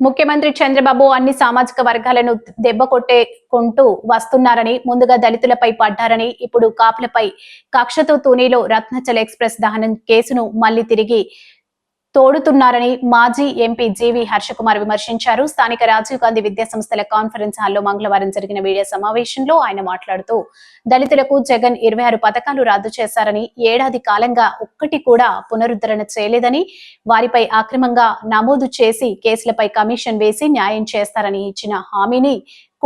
ముఖ్యమంత్రి చంద్రబాబు అన్ని సామాజిక వర్గాలను దెబ్బ కొట్టేకుంటూ వస్తున్నారని ముందుగా దళితులపై పడ్డారని ఇప్పుడు కాపులపై కక్షతో తూనీలో రత్నచల ఎక్స్ప్రెస్ దహనం కేసును మళ్ళీ తిరిగి తోడుతున్నారని మాజీ ఎంపీ జీవి హర్షకుమార్ విమర్శించారు. స్థానిక రాజీవ్ గాంధీ విద్యా సంస్థల కాన్ఫరెన్స్ హాల్లో మంగళవారం జరిగిన మీడియా సమావేశంలో ఆయన మాట్లాడుతూ దళితులకు జగన్ ఇరవై ఆరు పథకాలు రద్దు చేశారని ఏడాది కాలంగా ఒక్కటి కూడా పునరుద్ధరణ చేయలేదని వారిపై అక్రమంగా నమోదు చేసి కేసులపై కమిషన్ వేసి న్యాయం చేస్తారని ఇచ్చిన హామీని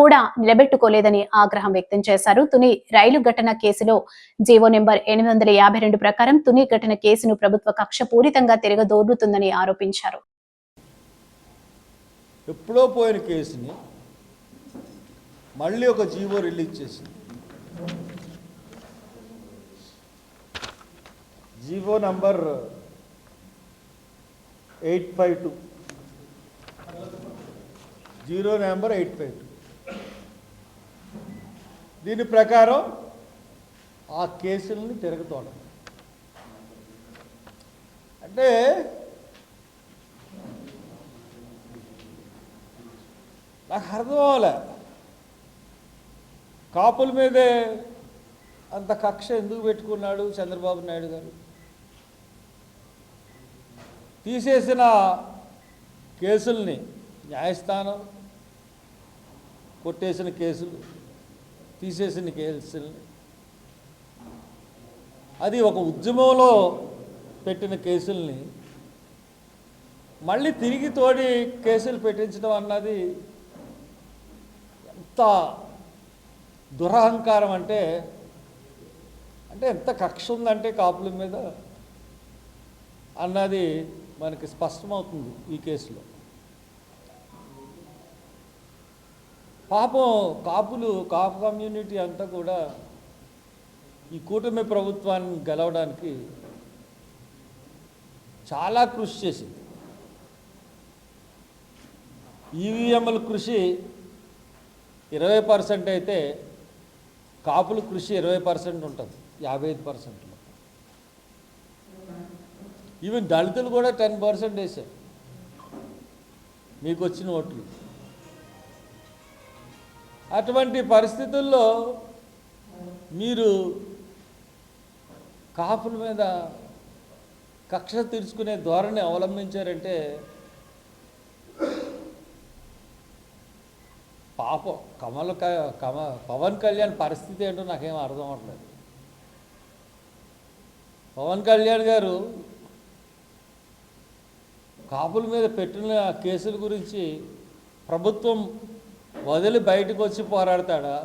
కూడా నిలబెట్టుకోలేదని ఆగ్రహం వ్యక్తం చేశారు. తుని రైలు ఘటన కేసులో జీవో నెంబర్ ఎనిమిది వందల యాభై రెండు ప్రకారం తుని ఘటన కేసును ప్రభుత్వ కక్ష పూరితంగా తిరగదోర్లుతుందని ఆరోపించారు. ఎప్పుడో పోయిన కేసుని మళ్ళీ ఒక జీవో రిలీజ్ చేసింది. GO number eight five two. Zero number eight five two. దీని ప్రకారం ఆ కేసుల్ని తిరగతోడం అంటే నాకు అర్థం అవ్వలే. కాపుల మీదే అంత కక్ష ఎందుకు పెట్టుకున్నాడు చంద్రబాబు నాయుడు గారు? తీసేసిన కేసుల్ని న్యాయస్థానం కొట్టేసిన కేసులు తీసేసిన కేసుల్ని అది ఒక ఉద్యమంలో పెట్టిన కేసుల్ని మళ్ళీ తిరిగి తోడి కేసులు పెట్టించడం అన్నది ఎంత దురహంకారం అంటే అంటే ఎంత కక్ష ఉందంటే కాపుల మీద అన్నది మనకి స్పష్టమవుతుంది ఈ కేసులో. పాపం కాపులు కాపు కమ్యూనిటీ అంతా కూడా ఈ కూటమి ప్రభుత్వాన్ని గెలవడానికి చాలా కృషి చేసింది. ఈవీఎంల కృషి ఇరవై పర్సెంట్ అయితే కాపుల కృషి ఇరవై పర్సెంట్ ఉంటుంది యాభై ఐదు పర్సెంట్లో ఈవెన్ దళితులు కూడా టెన్ పర్సెంట్ వేశారు. మీకు వచ్చిన ఓట్లు. అటువంటి పరిస్థితుల్లో మీరు కాపుల మీద కక్ష తీర్చుకునే ధోరణి అవలంబించారంటే పాపం కమల క- కమ పవన్ కళ్యాణ్ పరిస్థితి ఏంటో నాకేం అర్థం అవ్వట్లేదు. పవన్ కళ్యాణ్ గారు కాపుల మీద పెట్టిన కేసుల గురించి ప్రభుత్వం వదిలి బయటకు వచ్చి పోరాడతాడా?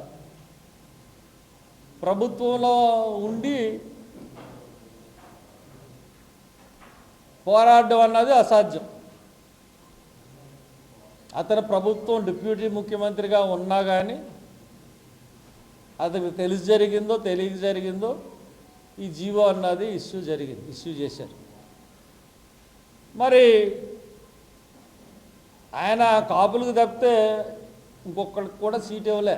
ప్రభుత్వంలో ఉండి పోరాడడం అన్నది అసాధ్యం. అతను ప్రభుత్వం డిప్యూటీ ముఖ్యమంత్రిగా ఉన్నా కానీ అతనికి తెలిసి జరిగిందో తెలియక జరిగిందో ఈ జీవో అన్నది ఇష్యూ జరిగింది ఇష్యూ చేశారు. మరి ఆయన కాపులకు తప్పితే ఇంకొకరికి కూడా సీట్ ఇవ్వలే.